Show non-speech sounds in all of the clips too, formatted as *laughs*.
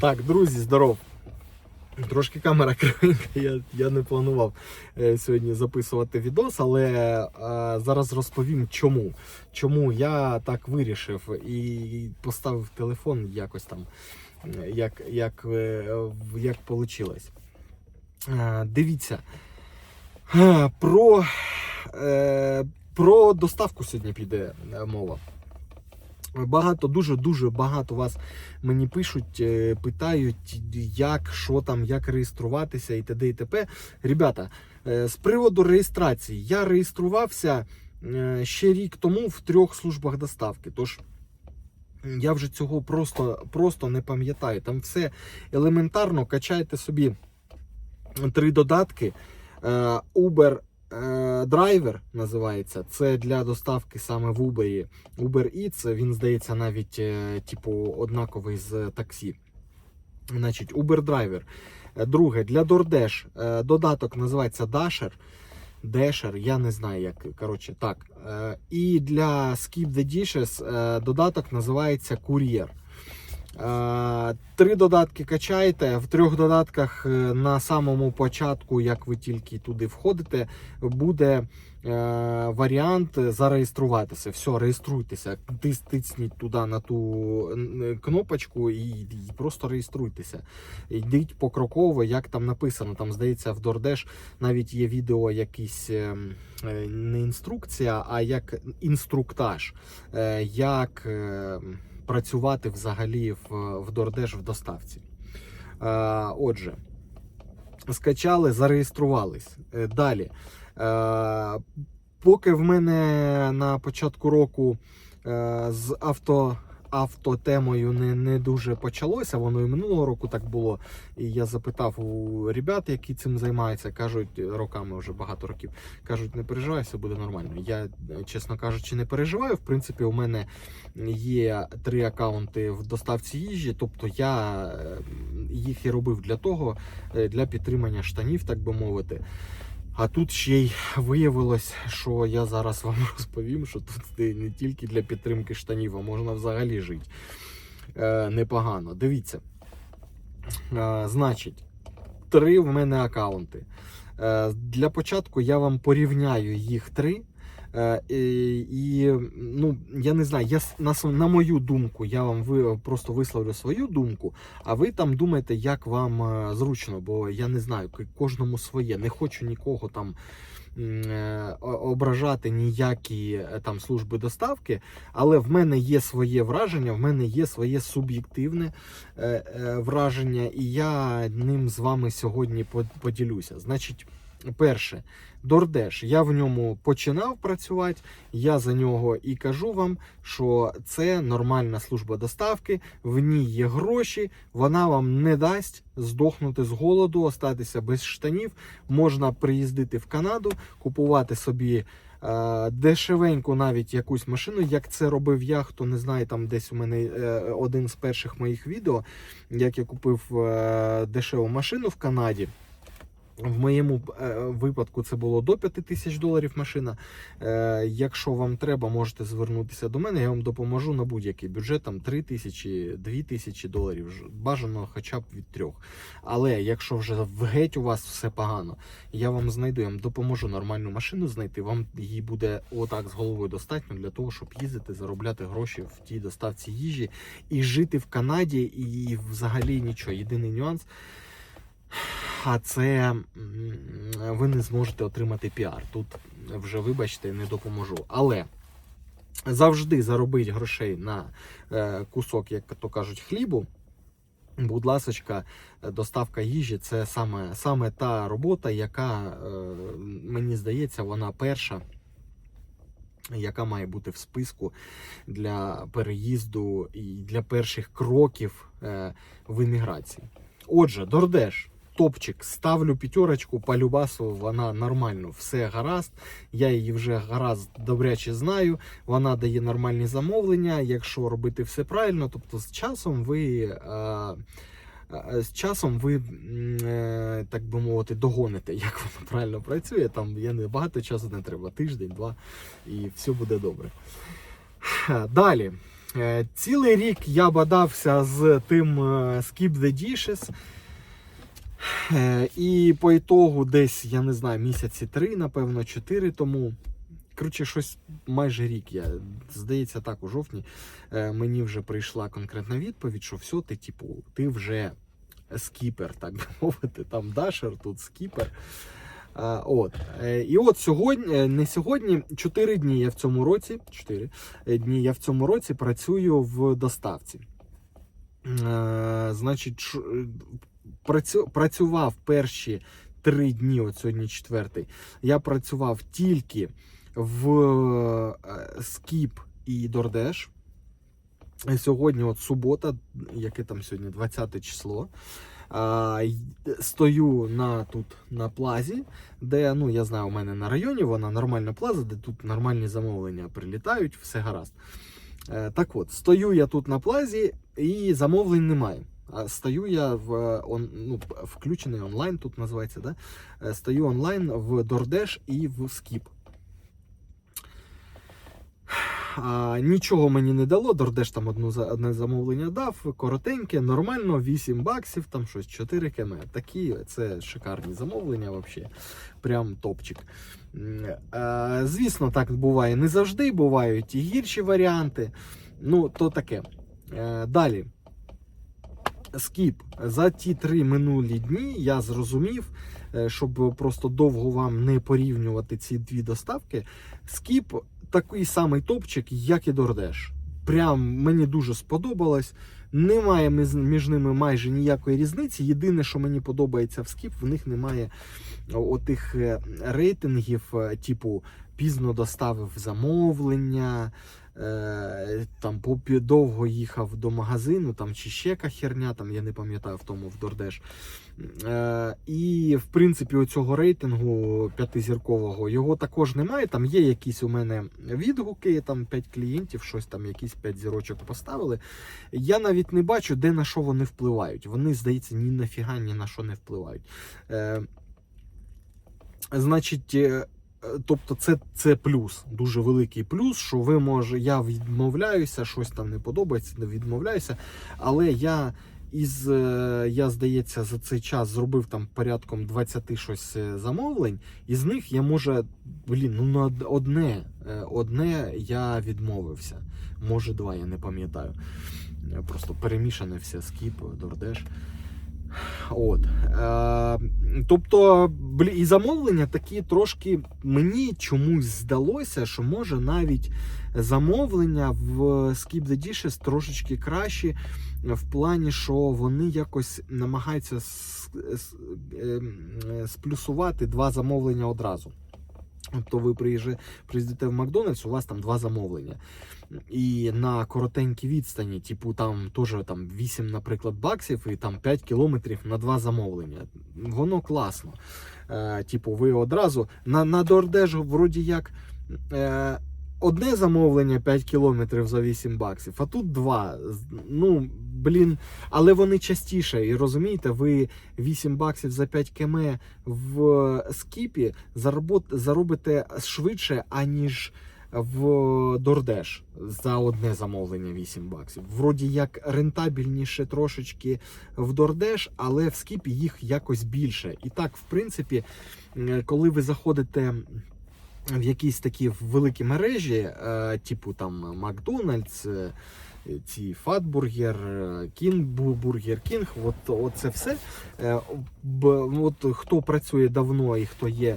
Так, друзі, здоров. Трошки камера *laughs* кривенька, я, я не планував е, сьогодні записувати відос, але е, зараз розповім чому. Чому я так вирішив і поставив телефон якось там, е, як, як, е, як вийшло. Дивіться. Е, Про, е, про доставку сьогодні піде е, мова. Багато, дуже дуже багато вас мені пишуть, е, питають, як, що там, як реєструватися і т.д. і т.п. Ребята, е, з приводу реєстрації, я реєструвався е, ще рік тому в трьох службах доставки. Тож я вже цього просто, просто не пам'ятаю. Там все елементарно, качайте собі три додатки. Uber е, Driver називається. Це для доставки саме в Uber. Uber Eats, він здається навіть е, типу однаковий з таксі. Значить, Uber Driver. Е, Друге, для DoorDash додаток називається Dasher. Dasher, я не знаю як. Коротше, так. І для Skip the Dishes додаток називається Courier. Е, Три додатки качаєте. В трьох додатках е, на самому початку, як ви тільки туди входите, буде е, варіант зареєструватися. Все, реєструйтеся. Тисніть туди на ту кнопочку і, просто реєструйтеся. Йдіть покроково, як там написано. Там здається, в DoorDash навіть є відео, якісь не інструкція, а як інструктаж. Як працювати взагалі в, в Дордеш в доставці. Е, Отже, скачали, зареєструвались. Е, Далі. Е, Поки в мене на початку року з авто, автотемою не, не дуже почалося, воно і минулого року так було. І я запитав у ребят, які цим займаються, кажуть роками вже багато років. Кажуть, не переживай, все буде нормально. Я, чесно кажучи, не переживаю. В принципі, у мене є три акаунти в доставці їжі, тобто я е, їх і робив для того, е, для підтримання штанів, так би мовити. А тут ще й виявилось, що я зараз вам *laughs* розповім, що тут не тільки для підтримки штанів, а можна взагалі жити е, непогано. Дивіться. Е, значить, три в мене аккаунти. Е, для початку я вам порівняю їх три. Е, і, ну, я не знаю, я на, на мою думку, я вам ви, просто висловлю свою думку, а ви там думаєте, як вам е, зручно, бо я не знаю, кожному своє. Не хочу нікого там е, ображати ніякі там служби доставки, але в мене є своє враження, в мене є своє суб'єктивне враження, і я ним з вами сьогодні поділюся. Значить, перше. DoorDash. Я в ньому починав працювати. Я за нього і кажу вам, що це нормальна служба доставки, в ній є гроші, вона вам не дасть здохнути з голоду, остатися без штанів. Можна приїздити в Канаду, купувати собі. е, Дешевеньку навіть якусь машину, як це робив я, хто не знає, там десь у мене е, один з перших моїх відео, як я купив е, дешеву машину в Канаді. В моєму е, випадку це було до 5 тисяч доларів машина. Е, якщо вам треба, можете звернутися до мене. Я вам допоможу на будь-який бюджет, там 3 тисячі, 2 тисячі доларів. Бажано хоча б від трьох. Але якщо вже в геть у вас все погано, я вам знайду, я вам допоможу нормальну машину знайти. Вам її буде отак з головою достатньо для того, щоб їздити, заробляти гроші в тій доставці їжі і жити в Канаді, і взагалі нічого. Єдиний нюанс. А це ви не зможете отримати піар. Тут вже, вибачте, не допоможу. Але завжди заробити грошей на е, кусок, як то кажуть, хлібу. Будь ласочка, доставка їжі це саме, саме та робота, яка, е, мені здається, вона перша, яка має бути в списку для переїзду і для перших кроків е, в імміграції. Отже, Дордеш, топчик, ставлю п'ятерочку по любасу, вона нормально, все гаразд. Я її вже гаразд добряче знаю. Вона дає нормальні замовлення. Якщо робити все правильно, тобто з часом ви. е, е, З часом ви, е, так би мовити, догоните, як воно правильно працює. Там я не багато часу не треба, тиждень, два, і все буде добре. Далі. Е, Цілий рік я бадався з тим Skip the Dishes. Е, І по ітогу десь, я не знаю, місяці три, напевно, чотири тому. Коротше, щось майже рік. Я, здається, так, у жовтні е, мені вже прийшла конкретна відповідь, що все, ти, типу, ти вже скіпер, так би *laughs* мовити, там дашер, тут скіпер. От. Е, І от сьогодні, не сьогодні, 4 дні я в цьому році, 4 дні я в цьому році працюю в доставці. Значить, працював перші три дні, от сьогодні четвертий. Я працював тільки в е, Скіп і Дордеш. Сьогодні, от субота, яке там сьогодні 20 число. А, стою на тут на плазі, де ну я знаю, у мене на районі вона нормальна плаза, де тут нормальні замовлення прилітають, все гаразд. Е, так от, стою я тут на плазі і замовлень немає. А стою я в е, он, ну, включений онлайн, тут називається, да? Е, стою онлайн в DoorDash і в Skip. А, нічого мені не дало. DoorDash там одну, одне замовлення дав, коротеньке, нормально, 8 баксів, там щось 4 км. Такі це шикарні замовлення, взагалі. Прям топчик. Е, Звісно, так буває не завжди, бувають і гірші варіанти. Ну, то таке. Е, Далі. Скіп. За ті три минулі дні я зрозумів, е, щоб просто довго вам не порівнювати ці дві доставки. Скіп такий самий топчик, як і Дордеш. Прям мені дуже сподобалось. Немає між- ними майже ніякої різниці. Єдине, що мені подобається в Скіп, в них немає отих е, рейтингів, е, типу пізно доставив замовлення, там довго їхав до магазину, там чи ще яка херня, там я не пам'ятаю в тому в Дордеш. Е, і в принципі, оцього рейтингу п'ятизіркового його також немає. Там є якісь у мене відгуки, там 5 клієнтів, щось там, якісь 5 зірочок поставили. Я навіть не бачу, де на що вони впливають. Вони, здається, ні нафіга ні на що не впливають. Е, значить. Тобто це, це плюс, дуже великий плюс, що ви може, я відмовляюся, щось там не подобається, не відмовляюся. Але я із, е, я здається, за цей час зробив там порядком 20 щось е, замовлень, із них я може, блін, ну на одне, е, одне я відмовився. Може, два, я не пам'ятаю. Просто перемішане все, скіп, дордеш. От. Е, тобто, і замовлення такі трошки мені чомусь здалося, що може навіть замовлення в Skip the Dishes трошечки кращі в плані, що вони якось намагаються ем, сплюсувати два замовлення одразу. Тобто ви приїжджаєте приїздите в Макдональдс, у вас там два замовлення. І на коротенькій відстані, типу там теж там 8, наприклад, баксів і там 5 кілометрів на два замовлення. Воно класно. Е, типу, ви одразу на, на DoorDash вроді як. Е, Одне замовлення 5 кілометрів за 8 баксів, а тут два. Ну, блін, але вони частіше. І розумієте, ви 8 баксів за 5 км в скіпі заробите швидше, аніж в DoorDash за одне замовлення 8 баксів. Вроді як рентабельніше трошечки в DoorDash, але в скіпі їх якось більше. І так, в принципі, коли ви заходите в якісь такі великі мережі, е, типу там Макдональдс, е, ці Фатбургер, Кінг, Бургер Кінг, от, от це все. Е, От хто працює давно і хто є,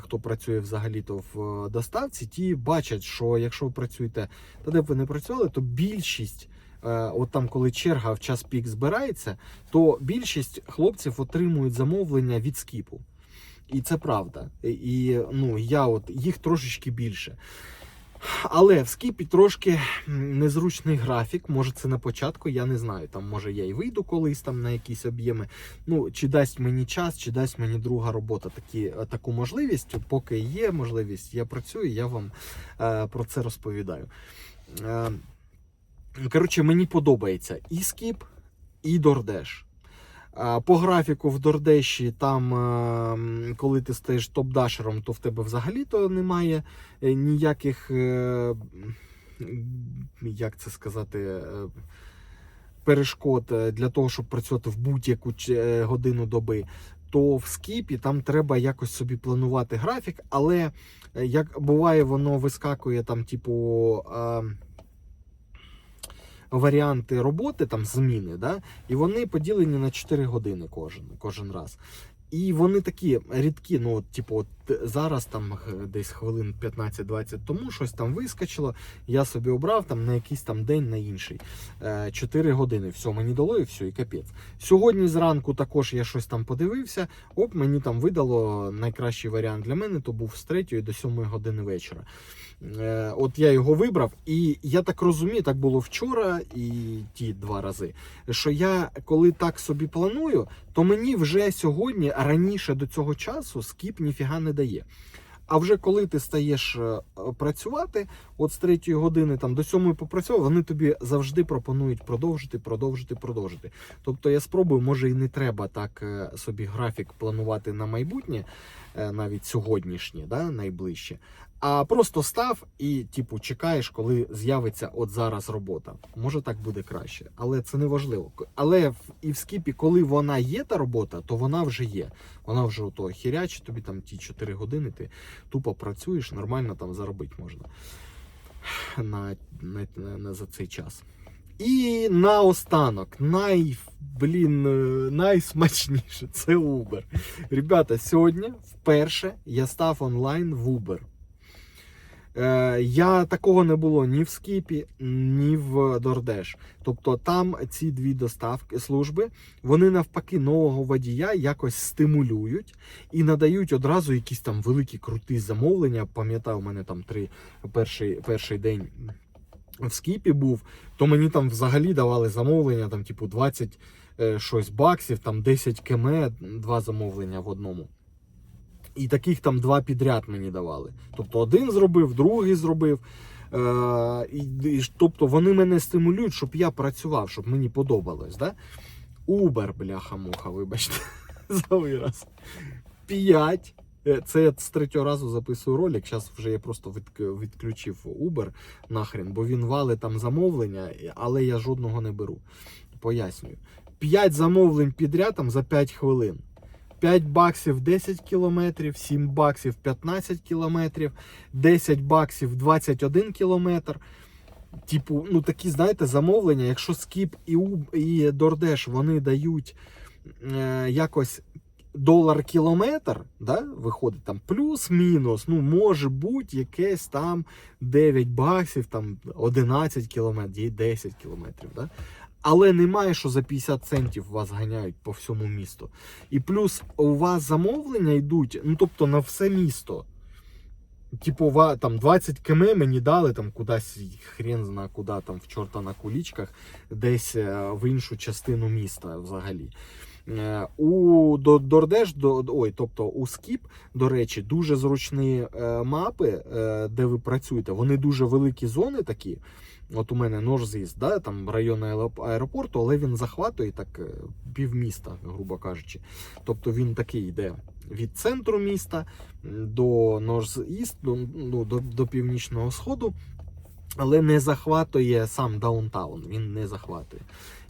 хто працює взагалі-то в доставці, ті бачать, що якщо ви працюєте, та де б ви не працювали, то більшість. От там, коли черга в час пік збирається, то більшість хлопців отримують замовлення від скіпу. І це правда. І ну, я от їх трошечки більше. Але в скіпі трошки незручний графік. Може, це на початку, я не знаю. Там може я і вийду колись там на якісь об'єми. Ну, чи дасть мені час, чи дасть мені друга робота такі, таку можливість. Поки є можливість, я працюю, я вам е, про це розповідаю. Е, коротше, мені подобається і скіп, і дордеш. По графіку в Дордеші, там, е, коли ти стаєш топ-дашером, то в тебе взагалі-то немає е, ніяких е, як це сказати, перешкод для того, щоб працювати в будь-яку годину доби, то в скіпі там треба якось собі планувати графік, але як буває, воно вискакує там, типу. Варіанти роботи, там зміни, да? і вони поділені на 4 години кожен, кожен раз. І вони такі рідкі. Ну, от, типу, от зараз там десь хвилин 15-20 тому щось там вискочило. Я собі обрав там на якийсь там день на інший. 4 години. Все, мені дало і все, і капець. Сьогодні зранку також я щось там подивився. Оп, мені там видало найкращий варіант для мене, то був з 3 до 7 години вечора. Е, От я його вибрав, і я так розумію, так було вчора і ті два рази. Що я коли так собі планую, то мені вже сьогодні раніше до цього часу скіп ніфіга не дає. А вже коли ти стаєш е, працювати, от з третьої години там до сьомої попрацював, вони тобі завжди пропонують продовжити, продовжити, продовжити. Тобто я спробую, може і не треба так е, собі графік планувати на майбутнє, навіть сьогоднішнє, да, найближче. А просто став і, типу, чекаєш, коли з'явиться от зараз робота. Може так буде краще, але це не важливо. Але в і в скіпі, коли вона є та робота, то вона вже є. Вона вже ото хірячить тобі там ті 4 години, ти тупо працюєш, нормально там заробити можна *sighs* на, на, на, на за цей час. І наостанок, най, блін, е, найсмачніше це Uber. Ребята, сьогодні вперше я став онлайн в Uber. Е, я такого не було ні в Скіпі, ні в DoorDash. Тобто там ці дві доставки служби, вони навпаки нового водія якось стимулюють і надають одразу якісь там великі круті замовлення. Пам'ятаю, у мене там три перший, перший день в Скіпі був, то мені там взагалі давали замовлення, там, типу, 20 е, щось баксів, там 10 км, два замовлення в одному. І таких там два підряд мені давали. Тобто один зробив, другий зробив. Е, і, і, тобто вони мене стимулюють, щоб я працював, щоб мені подобалось. Да? Uber, бляха-муха, вибачте, *laughs* за вираз. 5. Це я з третього разу записую ролик. Зараз вже я просто відк- відключив Uber нахрен, бо він валить там замовлення, але я жодного не беру. Пояснюю. 5 замовлень підряд там за 5 хвилин. 5 баксів 10 кілометрів, 7 баксів 15 кілометрів, 10 баксів 21 кілометр. Типу, ну такі, знаєте, замовлення, якщо Skip і, DoorDash вони дають е, якось долар кілометр, да, виходить там плюс-мінус, ну може бути якесь там 9 баксів, там 11 кілометрів, 10 кілометрів. Да? Але немає, що за 50 центів вас ганяють по всьому місту. І плюс у вас замовлення йдуть, ну тобто на все місто. Типу, там 20 км мені дали там кудись, хрен зна куди, там в чорта на кулічках, десь е, в іншу частину міста взагалі. Е, У до- DoorDash, до, ой, тобто у Skip, до речі, дуже зручні е, мапи, е, де ви працюєте. Вони дуже великі зони такі. От у мене Норзіс, да, там район аеропорту, але він захватує так півміста, грубо кажучи. Тобто він такий йде від центру міста до Норз-Іст, до, ну, до, до північного сходу, але не захватує сам даунтаун. Він не захватує.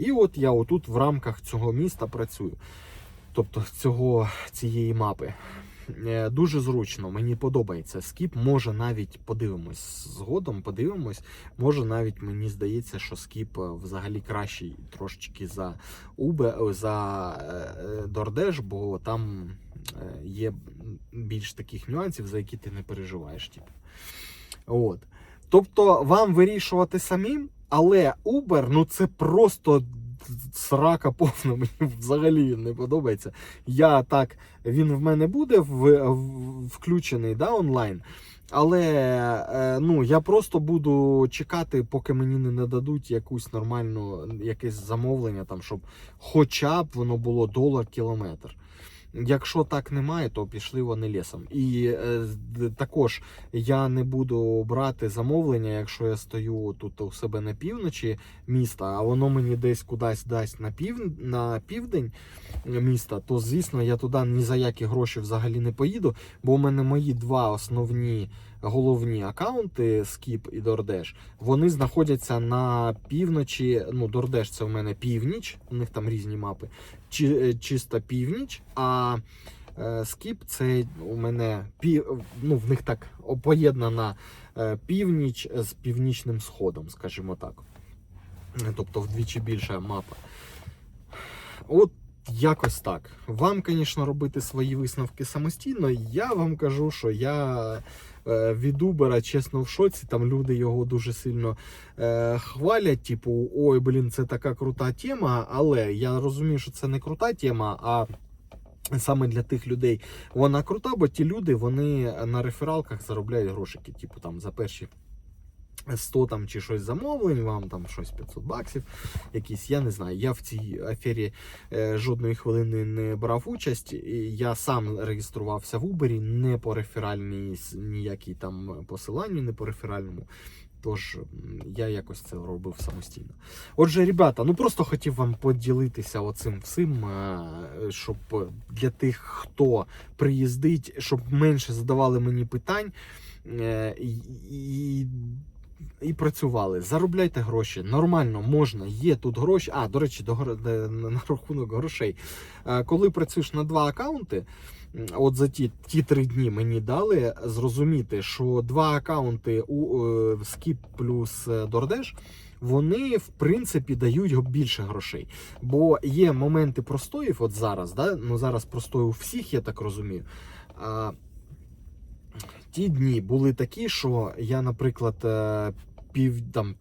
І от я отут в рамках цього міста працюю. Тобто цього, цієї мапи. Е, Дуже зручно, мені подобається скіп. Може навіть подивимось згодом, подивимось. Може навіть мені здається, що скіп е, взагалі кращий трошечки за Uber, за е, е, бо там є більш таких нюансів, за які ти не переживаєш. Типу. От. Тобто вам вирішувати самим, але Uber, ну це просто срака повна, *laughs* мені взагалі не подобається. Я так, він в мене буде в, в- включений да, онлайн. Але е, ну, я просто буду чекати, поки мені не нададуть якусь нормальну, якесь замовлення, там, щоб хоча б воно було долар кілометр. Якщо так немає, то пішли вони лісом. І е, також я не буду брати замовлення, якщо я стою тут у себе на півночі міста, а воно мені десь кудись дасть на пів на південь міста, то звісно я туди ні за які гроші взагалі не поїду, бо у мене мої два основні головні аккаунти Skip і DoorDash, вони знаходяться на півночі. Ну, DoorDash це у мене північ, у них там різні мапи, чи, е, чисто північ. А е, Skip це у мене пів, ну, в них так поєднана е, північ з північним сходом, скажімо так. Е, Тобто вдвічі більша мапа. От якось так. Вам, звісно, робити свої висновки самостійно. Я вам кажу, що я е, від Uber, чесно, в шоці. Там люди його дуже сильно е, хвалять. Типу, ой, блін, це така крута тема. Але я розумію, що це не крута тема, а саме для тих людей вона крута, бо ті люди вони на рефералках заробляють грошики, типу там за перші. 100 там чи щось замовлень, вам там щось 500 баксів, якісь, я не знаю. Я в цій афері е, жодної хвилини не брав участь. Я сам реєструвався в Uber, не по реферальній ніякій там посиланню, не по реферальному. Тож я якось це робив самостійно. Отже, ребята, ну просто хотів вам поділитися оцим всім, е, щоб для тих, хто приїздить, щоб менше задавали мені питань. е, І, і, працювали. Заробляйте гроші. Нормально, можна, є тут гроші. А, до речі, до, на рахунок грошей. Е, Коли працюєш на два акаунти, от за ті, ті три дні мені дали зрозуміти, що два акаунти у е, Skip плюс е, DoorDash, вони в принципі дають більше грошей. Бо є моменти простоїв, от зараз, да? ну зараз простої у всіх, я так розумію. А, ті дні були такі, що я, наприклад, пів там,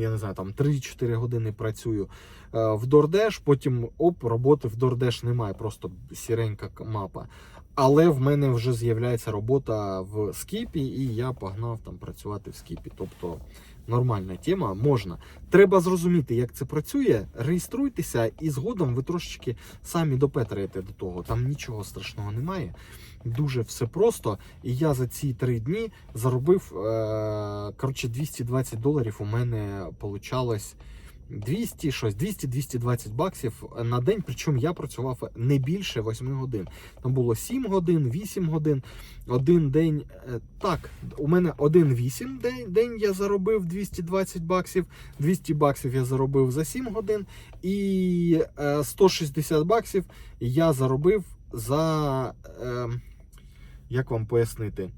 я не знаю, там 3-4 години працюю е, в DoorDash, потім оп, роботи в DoorDash немає, просто сіренька мапа. Але в мене вже з'являється робота в скіпі, і я погнав там працювати в скіпі. Тобто нормальна тема, можна. Треба зрозуміти, як це працює. Реєструйтеся, і згодом ви трошечки самі допетраєте до того. Там нічого страшного немає. Дуже все просто. І я за ці три дні заробив е, коротше 220 доларів. У мене получалось 200, щось, 200-220 баксів на день. Причому я працював не більше 8 годин. Там було 7 годин, 8 годин. Один день. е, Так, у мене 1,8 день, день я заробив 220 баксів. 200 баксів я заробив за 7 годин. І е, 160 баксів я заробив за. Е, як вам пояснити?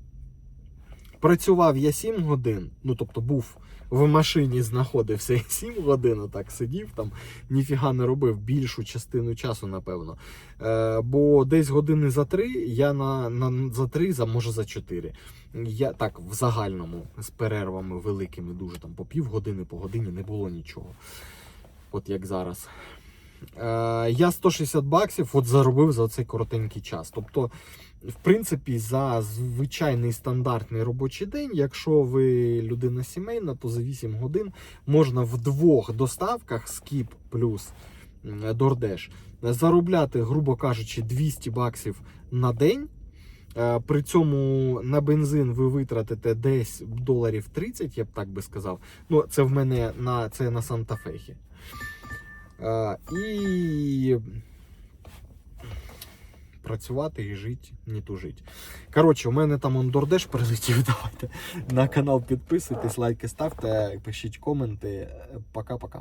Працював я 7 годин, ну тобто був в машині, знаходився і 7 годин, так сидів там, ніфіга не робив більшу частину часу, напевно. Е, бо десь години за 3, я на, на за 3, за може за 4. Я так в загальному з перервами великими, дуже там по півгодини, по годині не було нічого. От як зараз. Е, я 160 баксів от заробив за цей коротенький час. Тобто, в принципі, за звичайний стандартний робочий день, якщо ви людина сімейна, то за 8 годин можна в двох доставках Skip плюс DoorDash заробляти, грубо кажучи, 200 баксів на день. Е, При цьому на бензин ви витратите десь доларів 30, я б так би сказав. Ну, це в мене на це на Санта-Фехі. Е, І працювати і жити, не тужить. Коротше, у мене там ондордеш прилетів. *laughs* Давайте на канал підписуйтесь, лайки ставте, пишіть коменти. Пока-пока.